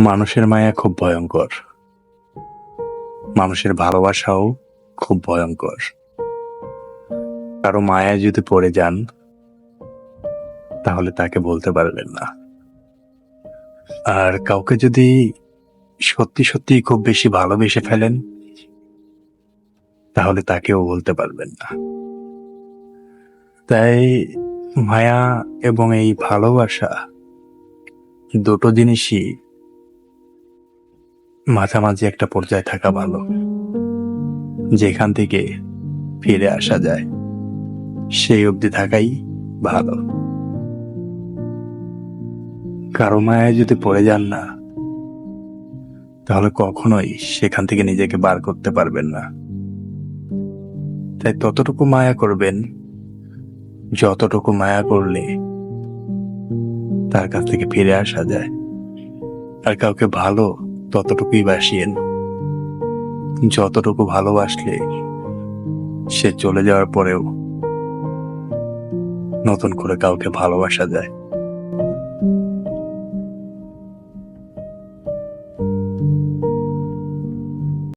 মানুষের মায়া খুব ভয়ঙ্কর। মানুষের ভালোবাসাও খুব ভয়ঙ্কর। কারও মায়া যদি পড়ে যান, তাহলে তাকে বলতে পারবেন না। আর কাউকে যদি সত্যি সত্যি খুব বেশি ভালোবেসে ফেলেন, তাহলে তাকেও বলতে পারবেন না। তাই মায়া এবং এই ভালোবাসা দুটো জিনিসই মাঝামাঝি একটা পর্যায়ে থাকা ভালো। যেখান থেকে ফিরে আসা যায়, সেই অবধি থাকাই ভালো। কারও মায়ায় যদি পড়ে যান না, তাহলে কখনোই সেখান থেকে নিজেকে বার করতে পারবেন না। তাই ততটুকু মায়া করবেন, যতটুকু মায়া করলে তার কাছ থেকে ফিরে আসা যায়। আর কাউকে ভালো ততটুকুই বাসিয়েন যতটুকু ভালোবাসলে সে চলে যাওয়ার পরেও নতুন করে কাউকে ভালোবাসা যায়